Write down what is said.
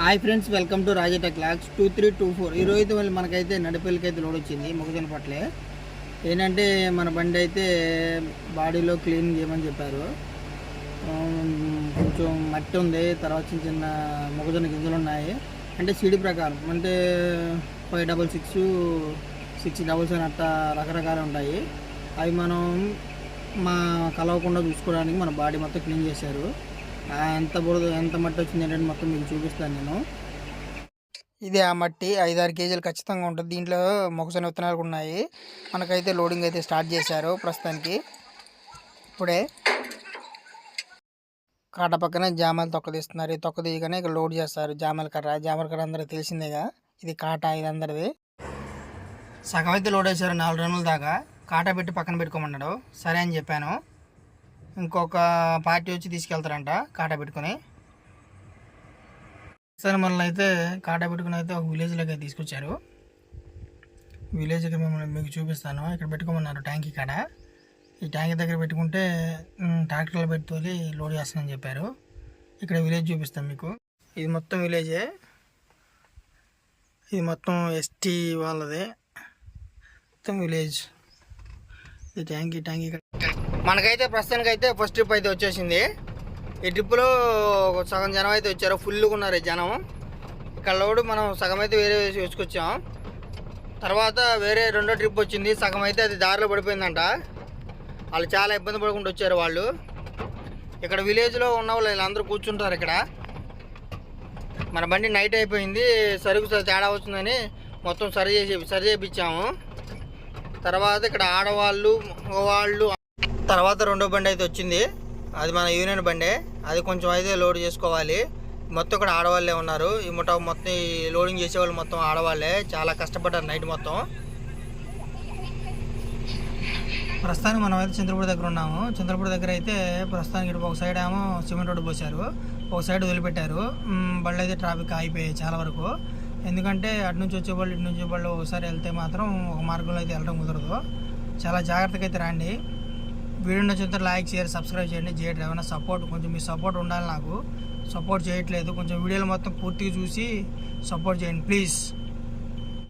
Hi friends welcome to రాజేట clocks two three two four ఈరోజు రోజు మళ్ళీ మనకైతే నడిపెళ్ళకి అయితే లోడ్ వచ్చింది మొక్కజొన్న పట్లే. ఏంటంటే మన బండి అయితే బాడీలో క్లీన్ చేయమని చెప్పారు. కొంచెం మట్టి ఉంది తర్వాత చిన్న చిన్న మొక్కజొన్న గింజలు ఉన్నాయి. అంటే సీడీ ప్రకారం అంటే five double six six double seven అట్లా రకరకాలు ఉంటాయి. అవి మనం మా కలవకుండా చూసుకోవడానికి మన బాడీ మొత్తం క్లీన్ చేశారు. ఎంత బురద ఎంత మట్టి వచ్చింది ఏంటంటే మొత్తం మీకు చూపిస్తాను నేను. ఇది ఆ మట్టి ఐదారు కేజీలు ఖచ్చితంగా ఉంటుంది. దీంట్లో మొక్కజొన్న విత్తనాలు ఉన్నాయి. మనకైతే లోడింగ్ అయితే స్టార్ట్ చేశారు ప్రస్తుతానికి. ఇప్పుడే కాట పక్కన జామలు తొక్కదీస్తున్నారు ఈ తొక్కదీయగానే ఇక్కడ లోడ్ చేస్తారు జామల కర్ర. జామల కర్ర అందరికి తెలిసిందేగా ఇది కాట ఇది అందరిది. సగం అయితే లోడ్ వేశారు నాలుగు రోజుల దాకా. కాటా పెట్టి పక్కన పెట్టుకోమన్నాడు. సరే అని చెప్పాను. ఇంకొక పార్టీ వచ్చి తీసుకెళ్తారంట కాటా పెట్టుకొని. సరే మనల్ని అయితే కాటా పెట్టుకుని అయితే ఒక విలేజ్లోకి అయితే తీసుకొచ్చారు. విలేజ్కి మిమ్మల్ని మీకు చూపిస్తాను. ఇక్కడ పెట్టుకోమన్నారు ట్యాంక్ ఇక్కడ ఈ ట్యాంక్ దగ్గర పెట్టుకుంటే మ్, ట్రాక్టర్లో పెట్టి తోలి లోడ్ చేస్తానని చెప్పారు. ఇక్కడ విలేజ్ చూపిస్తాం మీకు. ఇది మొత్తం విలేజే ఇది మొత్తం ఎస్టీ వాళ్ళదే. మొత్తం విలేజ్ ఇది ట్యాంక్ ఈ ట్యాంక్ ఇక్కడ మనకైతే ప్రస్తుతానికి అయితే ఫస్ట్ ట్రిప్ అయితే వచ్చేసింది. ఈ ట్రిప్లో సగం జనం అయితే వచ్చారు. ఫుల్గా ఉన్నారు ఈ జనం. ఇక్కడ లోడు మనం సగం అయితే వేరే వేసుకొచ్చాం. తర్వాత వేరే రెండో ట్రిప్ వచ్చింది. సగం అయితే అది దారిలో పడిపోయిందంట. వాళ్ళు చాలా ఇబ్బంది పడకుండా వచ్చారు వాళ్ళు. ఇక్కడ విలేజ్లో ఉన్న వాళ్ళు వీళ్ళందరూ కూర్చుంటారు ఇక్కడ. మన బండి నైట్ అయిపోయింది. సరుకు తేడా వచ్చిందని మొత్తం సరి చేసి సరి చేయించాము తర్వాత ఇక్కడ ఆడవాళ్ళు మగవాళ్ళు తర్వాత రెండో బండి అయితే వచ్చింది. అది మన యూనియన్ బండే. అది కొంచెం అయితే లోడ్ చేసుకోవాలి. మొత్తం ఇక్కడ ఆడవాళ్ళే ఉన్నారు. ఈ ముఠా మొత్తం ఈ లోడింగ్ చేసేవాళ్ళు మొత్తం ఆడవాళ్ళే. చాలా కష్టపడ్డారు నైట్ మొత్తం. ప్రస్తుతానికి మనం అయితే చంద్రపూడి దగ్గర ఉన్నాము. చంద్రపూడి దగ్గర అయితే ప్రస్తుతానికి ఇటు ఒక సైడ్ ఏమో సిమెంట్ రోడ్డు పోసారు ఒక సైడ్ వదిలిపెట్టారు. బళ్ళు అయితే ట్రాఫిక్ ఆగిపోయాయి చాలా వరకు. ఎందుకంటే అటు నుంచి వచ్చే వాళ్ళు ఇటు నుంచి వాళ్ళు ఒకసారి వెళ్తే మాత్రం ఒక మార్గంలో అయితే వెళ్ళడం కుదరదు. చాలా జాగ్రత్తగా అయితే రండి. వీడియో నచ్చితే లైక్ షేర్ సబ్స్క్రైబ్ చేయండి. చేయడం ఏమైనా సపోర్ట్ కొంచెం మీ సపోర్ట్ ఉండాలి నాకు. సపోర్ట్ చేయట్లేదు. కొంచెం వీడియోలు మొత్తం పూర్తిగా చూసి సపోర్ట్ చేయండి ప్లీజ్.